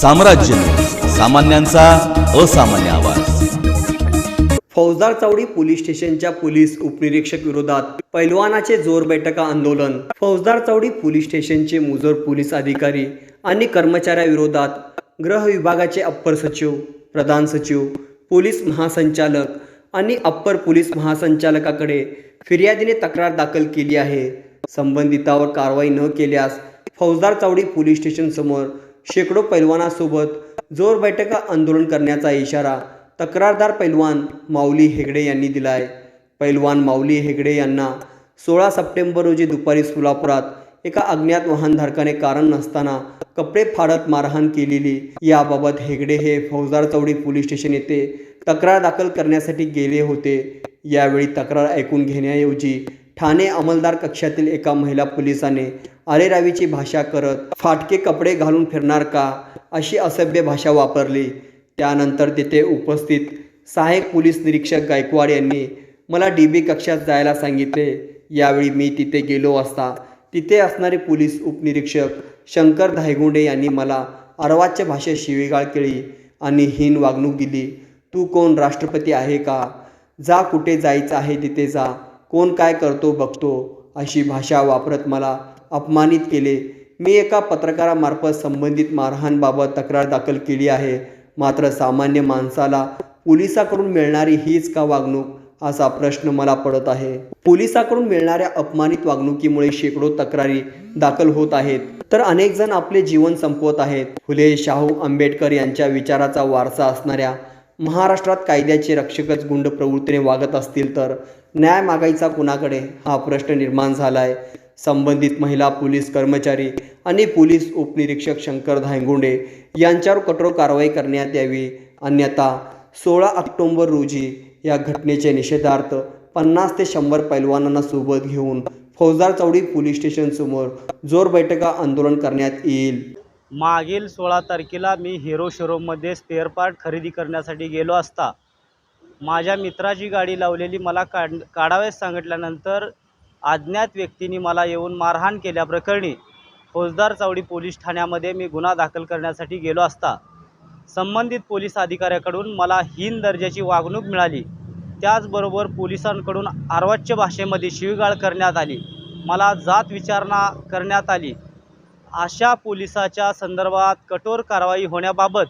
साम्राज्य. सामान्यांचा असामान्य आवाज. फौजदार चावडी पोलीस स्टेशनच्या पोलीस उपनिरीक्षक विरोधात पैलवानाचे जोर बैठका आंदोलन. फौजदार चावडी पोलीस स्टेशनचे मुजोर पोलीस अधिकारी आणि कर्मचाऱ्याविरोधात गृह विभागाचे अप्पर सचिव प्रधान सचिव पोलीस महासंचालक आणि अप्पर पोलीस महासंचालकाकडे फिर्यादीने तक्रार दाखल केली आहे. संबंधितावर कारवाई न केल्यास फौजदार चावडी पोलीस स्टेशनसमोर शेकडो पैलवानासोबत जोर बैठका आंदोलन करण्याचा इशारा तक्रारदार पैलवान माऊली हेगडे यांनी दिला आहे पैलवान माऊली हेगडे यांना सोळा सप्टेंबर रोजी दुपारी सोलापुरात एका अज्ञात वाहनधारकाने कारण नसताना कपडे फाडत मारहाण केलेली. याबाबत हेगडे हे फौजदार चौडी पोलीस स्टेशन येथे तक्रार दाखल करण्यासाठी गेले होते. यावेळी तक्रार ऐकून घेण्याऐवजी ठाणे अंमलदार कक्षातील एका महिला पोलिसाने अरेरावीची भाषा करत फाटके कपडे घालून फिरणार का? अशी असभ्य भाषा वापरली. त्यानंतर तिथे उपस्थित सहाय्यक पोलीस निरीक्षक गायकवाड यांनी मला डी बी कक्षात जायला सांगितले. यावेळी मी तिथे गेलो असता तिथे असणारे पोलीस उपनिरीक्षक शंकर धायगुंडे यांनी मला अर्वाच्य भाषेत शिवीगाळ केली आणि हीन वागणूक दिली. तू कोण? राष्ट्रपती आहे का? जा कुठे जायचं आहे तिथे जा. कोण काय करतो बघतो. अशी भाषा वापरत मला अपमानित केले. मी एका पत्रकारामार्फत संबंधित मारहाणबाबत तक्रार दाखल केली आहे. मात्र सामान्य माणसाला पोलिसाकडून मिळणारी हीच का वागणूक? असा प्रश्न मला पडत आहे. पोलिसाकडून मिळणाऱ्या अपमानित वागणुकीमुळे शेकडो तक्रारी दाखल होत आहेत. तर अनेक जण आपले जीवन संपवत आहेत. फुले शाहू आंबेडकर यांच्या विचाराचा वारसा असणाऱ्या महाराष्ट्रात कायद्याचे रक्षकच गुंड प्रवृत्तीने वागत असतील तर न्याय मागायचा कुणाकडे? हा प्रश्न निर्माण झाला आहे संबंधित महिला पोलीस कर्मचारी आणि पोलीस उपनिरीक्षक शंकर धायगुंडे यांच्यावर कठोर कारवाई करण्यात यावी. अन्यथा सोळा ऑक्टोंबर रोजी या घटनेचे निषेधार्थ पन्नास ते शंभर पैलवानांना सोबत घेऊन फौजदार चौडी पोलीस स्टेशनसमोर जोर बैठका आंदोलन करण्यात येईल. मागील सोळा तारखेला मी हिरो शोरूममध्ये स्पेअर पार्ट खरेदी करण्यासाठी गेलो असता. माझ्या मित्राची गाडी लावलेली मला काढ काढावेस सांगितल्यानंतर अज्ञात व्यक्तीने मला येऊन मारहाण केल्याप्रकरणी फौजदार चावडी पोलीस ठाण्यामध्ये मी गुन्हा दाखल करण्यासाठी गेलो असता. संबंधित पोलीस अधिकाऱ्याकडून मला हीन दर्जाची वागणूक मिळाली. त्याचबरोबर पोलिसांकडून अर्वाच्य भाषेमध्ये शिवीगाळ करण्यात आली. मला जात विचारणा करण्यात आली. अशा पोलिसाच्या संदर्भात कठोर कारवाई होण्याबाबत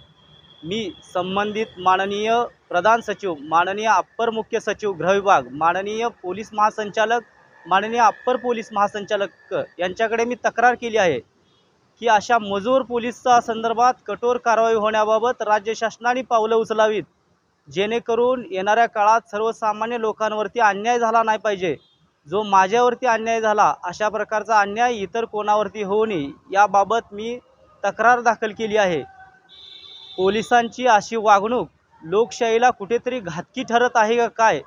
मी संबंधित माननीय प्रधान सचिव माननीय अप्पर मुख्य सचिव गृह विभाग माननीय पोलीस महासंचालक माननीय अप्पर पोलीस महासंचालक यांच्याकडे मी तक्रार केली आहे की अशा मजूर पोलीसच्या संदर्भात कठोर कारवाई होण्याबाबत राज्य शासनाने पावलं उचलावीत. जेणेकरून येणाऱ्या काळात सर्वसामान्य लोकांवरती अन्याय झाला नाही पाहिजे. जो माझ्यावरती अन्याय झाला अशा प्रकारचा अन्याय इतर कोणावरती होऊ नये याबाबत मी तक्रार दाखल केली आहे. पोलिसांची अशी वागणूक लोकशाहीला कुठेतरी घातकी ठरत आहे का काय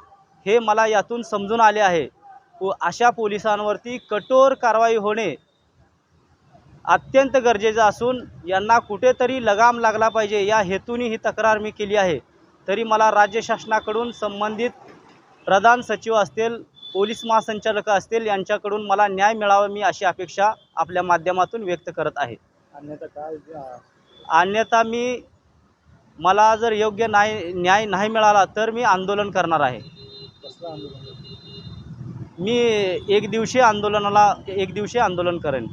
हे मला यातून समजून आले आहे. व अशा पोलिसांवरती कठोर कारवाई होणे अत्यंत गरजेचं असून यांना कुठेतरी लगाम लागला पाहिजे या हेतूने ही तक्रार मी केली आहे. तरी मला राज्य शासनाकडून संबंधित प्रधान सचिव असतील पोलीस महासंचालक असतील यांच्याकडून मला न्याय मिळावा मी अशी अपेक्षा आपल्या माध्यमातून व्यक्त करत आहे. अन्यथा काय अन्यथा मी मला जर योग्य न्याय न्याय नाही मिळाला तर मी आंदोलन करणार आहे. कसलं आंदोलन? मी एक दिवशी आंदोलनाला एक दिवशी आंदोलन करेन.